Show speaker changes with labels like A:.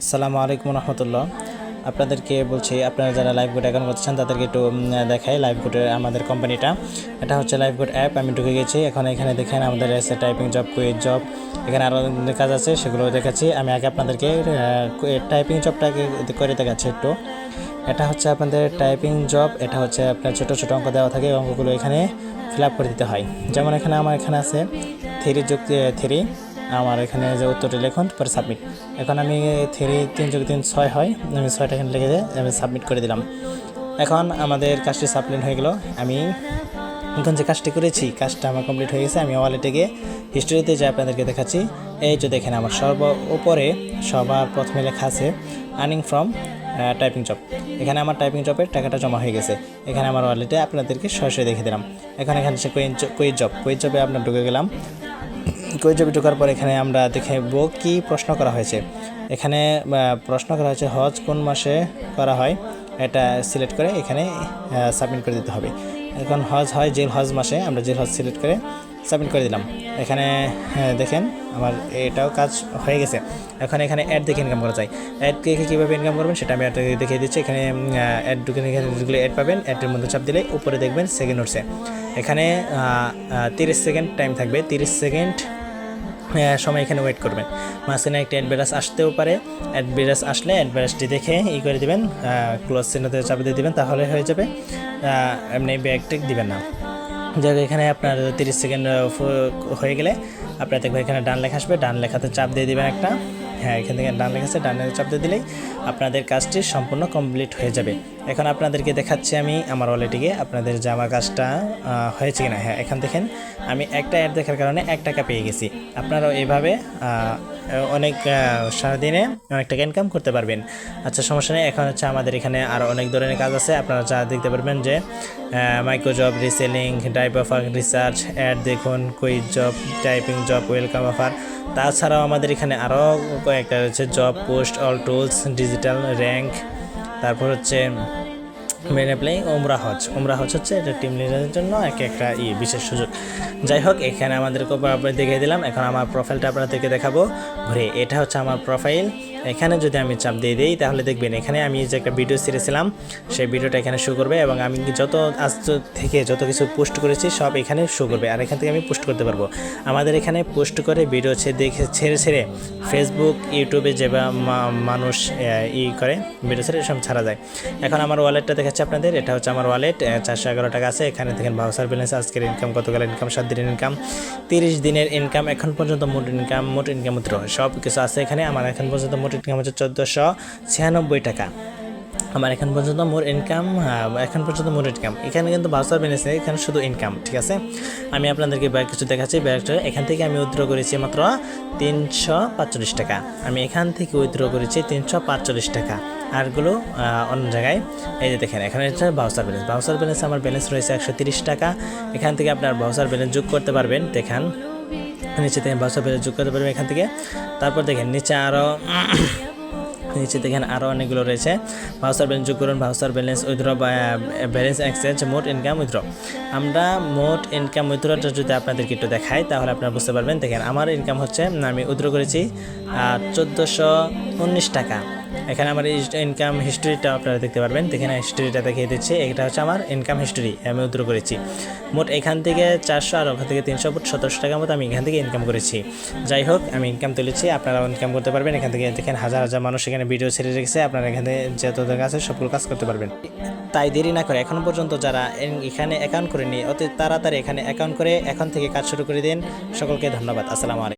A: আসসালামু আলাইকুম রহমতুল্লাহ। আপনাদেরকে বলছি, আপনারা যারা লাইভ গুড অ্যাকাউন্ট করতেছেন তাদেরকে একটু দেখাই লাইভ গুডের আমাদের কোম্পানিটা এটা হচ্ছে লাইভ গুড অ্যাপ আমি ঢুকে গেছি। এখন এখানে দেখেন আমাদের এসে টাইপিং জব কুইজ জব এখানে আরও কাজ আছে, সেগুলো দেখাচ্ছি। আমি আগে আপনাদেরকে টাইপিং জবটাকে করে দেখাচ্ছি একটু। এটা হচ্ছে আপনাদের টাইপিং জব এটা হচ্ছে আপনার ছোটো ছোটো অঙ্ক দেওয়া থাকে অঙ্কগুলো এখানে ফিল আপ করে দিতে হয়। যেমন এখানে, আমার এখানে আছে থ্রি যুক্তি থ্রি আমার এখানে যে উত্তরটি লিখুন, পরে সাবমিট এখন আমি থ্রি তিন যোগ তিন ছয় হয়, আমি ছয়টা এখানে লিখে দিয়ে আমি সাবমিট করে দিলাম। এখন আমাদের কাজটি সাবমিট হয়ে গেল। আমি এখন যে কাজটি করেছি, কাজটা আমার কমপ্লিট হয়ে গেছে। আমি ওয়ালেটে গিয়ে হিস্টোরিতে যে আপনাদেরকে দেখাচ্ছি, এই যে দেখেন আমার সর্ব উপরে সবার প্রথমে লেখা আছে আর্নিং ফ্রম টাইপিং জব এখানে আমার টাইপিং জবের টাকাটা জমা হয়ে গেছে। এখানে আমার ওয়ালেটে আপনাদেরকে সরাসরি দেখে দিলাম। এখন এখানে সে কুইজ জব কুইজ জবে আপনার ঢুকে গেলাম। কুইজ জবে ঢোকার পর এখানে আমরা দেখব কি প্রশ্ন করা হয়েছে। এখানে প্রশ্ন করা হয়েছে হজ কোন মাসে করা হয়? এটা সিলেক্ট করে এখানে সাবমিট করে দিতে হবে। এখন হজ হয় জেল হজ মাসে আমরা জেল হজ সিলেক্ট করে সাবমিট করে দিলাম। এখানে হ্যাঁ, দেখেন আমার এটাও কাজ হয়ে গেছে। এখন এখানে অ্যাড দেখে ইনকাম করা যায়। অ্যাড দেখে কীভাবে ইনকাম করবেন সেটা আমি আপনাকে দেখিয়ে দিচ্ছি। এখানে অ্যাড ঢুকে ঢুকলে অ্যাড পাবেন। অ্যাডের মধ্যে চাপ দিলে উপরে দেখবেন সেকেন্ড উঠছে। এখানে তিরিশ সেকেন্ড টাইম থাকবে। তিরিশ সেকেন্ড সময় এখানে ওয়েট করবেন। মাঝখানে একটা অ্যাডভেরাস আসতেও পারে। অ্যাডভেরাস আসলে অ্যাডভার্টাসটি দেখে ই করে দিবেন ক্লোজ চিহ্নতে চাপ দিয়ে দেবেন তাহলে হয়ে যাবে। এমনি এমনি ব্যাগটেক দিবেন না। যাই হোক, এখানে আপনার তিরিশ সেকেন্ড হয়ে গেলে আপনার দেখবেন এখানে ডান লেখা আসবে ডান লেখাতে চাপ দিয়ে দিবেন একটা। হ্যাঁ এখান থেকে ডান লেখা আছে ডান চাপ দিয়ে দিলেই আপনাদের কাজটি সম্পূর্ণ কমপ্লিট হয়ে যাবে। এখন আপনাদেরকে দেখাচ্ছি আমি আমার ওয়ালেটিকে আপনাদের জামা কাজটা হয়েছে কিনা। হ্যাঁ এখান দেখেন আমি একটা অ্যাড দেখার কারণে এক টাকা পেয়ে গেছি। আপনারাও এইভাবে আহ, অনেক সারাদিনে অনেক টাকা ইনকাম করতে পারবেন। আচ্ছা সমস্যা নেই। এখন হচ্ছে আমাদের এখানে আরও অনেক ধরনের কাজ আছে। আপনারা যা দেখতে পারবেন যে micro job reselling type of research ad দেখুন quiz job typing job welcome offer তাছাড়াও আমাদের এখানে আরও কয়েকটা রয়েছে job post all tools digital rank তারপর হচ্ছে মেন অ্যাপ্লাইং ওমরা হজ। ওমরা হজ হচ্ছে এটা টিম লিডারের জন্য এক একটা ই বিশেষ সুযোগ। যাই হোক, এখানে আমাদেরকে দেখিয়ে দিলাম। এখন আমার প্রোফাইলটা আপনাদেরকে দেখাবো। ঘুরে, এটা হচ্ছে আমার প্রোফাইল এখানে যদি আমি চাপ দিয়ে দিই, তাহলে দেখবেন এখানে আমি যে একটা ভিডিও ছেড়েছিলাম সেই ভিডিওটা এখানে শো করবে এবং আমি যত আজ থেকে যত কিছু পোস্ট করেছি, সব এখানে শো করবে। আর এখান থেকে আমি পোস্ট করতে পারব। আমাদের এখানে পোস্ট করে ভিডিও দেখে ছেড়ে ছেড়ে ফেসবুক ইউটিউবে যে মানুষ ই করে ভিডিও ছেড়ে সব ছাড়া যায়। এখন আমার ওয়ালেটটা দেখাচ্ছে আপনাদের। এটা হচ্ছে আমার ওয়ালেট চারশো এগারো টাকা আছে। এখানে দেখেন ভাউসার ব্যালেন্স আজকের ইনকাম গতকাল ইনকাম সাত দিনের ইনকাম তিরিশ দিনের ইনকাম এখন পর্যন্ত মোট ইনকাম মোট ইনকাম সব কিছু আছে এখানে। আমার এখন পর্যন্ত মোট ইনকাম হচ্ছে চোদ্দোশো ছিয়ানব্বই টাকা। আমার এখন পর্যন্ত মোর ইনকাম এখন পর্যন্ত মোর ইনকাম এখানে কিন্তু বাউসার ব্যালেন্স নেই এখানে শুধু ইনকাম ঠিক আছে? আমি আপনাদেরকে ব্যাগ কিছু দেখাচ্ছি ব্যাগটা এখান থেকে আমি উইথড্র করেছি মাত্র তিনশো পাঁচচল্লিশ টাকা। আমি এখান থেকে উইথড্র করেছি তিনশো পাঁচচল্লিশ টাকা। আরগুলো অন্য জায়গায়। এই যে দেখেন, এখানে হচ্ছে বাউসার ব্যালেন্স বাউসার ব্যালেন্স আমার ব্যালেন্স রয়েছে একশো টাকা। এখান থেকে আপনার বাউসার ব্যালেন্স যোগ করতে পারবেন, দেখেন। নিচে থেকে বাসা ব্যালেন্স যোগ করতে পারবেন এখান থেকে। তারপর দেখেন নিচে আরও নিচে দেখেন আরও অনেকগুলো রয়েছে। ভাউসার ব্যালেন্স যোগ করুন voucher balance withdraw balance exchange, মোট ইনকাম উইথড্র। আমরা মোট ইনকাম উইথড্রটা যদি আপনাদেরকে একটু দেখাই, তাহলে আপনারা বুঝতে পারবেন। দেখেন আমার ইনকাম হচ্ছে আমি উইথড্র করেছি চোদ্দোশো উনিশ টাকা। এখানে আমার ইনকাম হিস্টোরিটা আপনারা দেখতে পারবেন। দেখেন হিস্টোরিটা দেখিয়ে দিচ্ছি। এটা হচ্ছে আমার ইনকাম হিস্টোরি আমি উদ্র করেছি। মোট এখান থেকে চারশো আর ওখান থেকে তিনশো ফুট সতেরোশো টাকার মতো আমি এখান থেকে ইনকাম করেছি। যাই হোক, আমি ইনকাম তুলেছি আপনারা ইনকাম করতে পারবেন। এখান থেকে দেখেন, হাজার হাজার মানুষ এখানে ভিডিও ছেড়ে রেখেছে। আপনারা এখান থেকে যত জায়গা আছে সবগুলো কাজ করতে পারবেন। তাই দেরি না করে, এখন পর্যন্ত যারা এখানে অ্যাকাউন্ট করে নিয়ে অতি তাড়াতাড়ি এখানে অ্যাকাউন্ট করে এখন থেকে কাজ শুরু করে দিন। সকলকে ধন্যবাদ। আসসালামু আলাইকুম।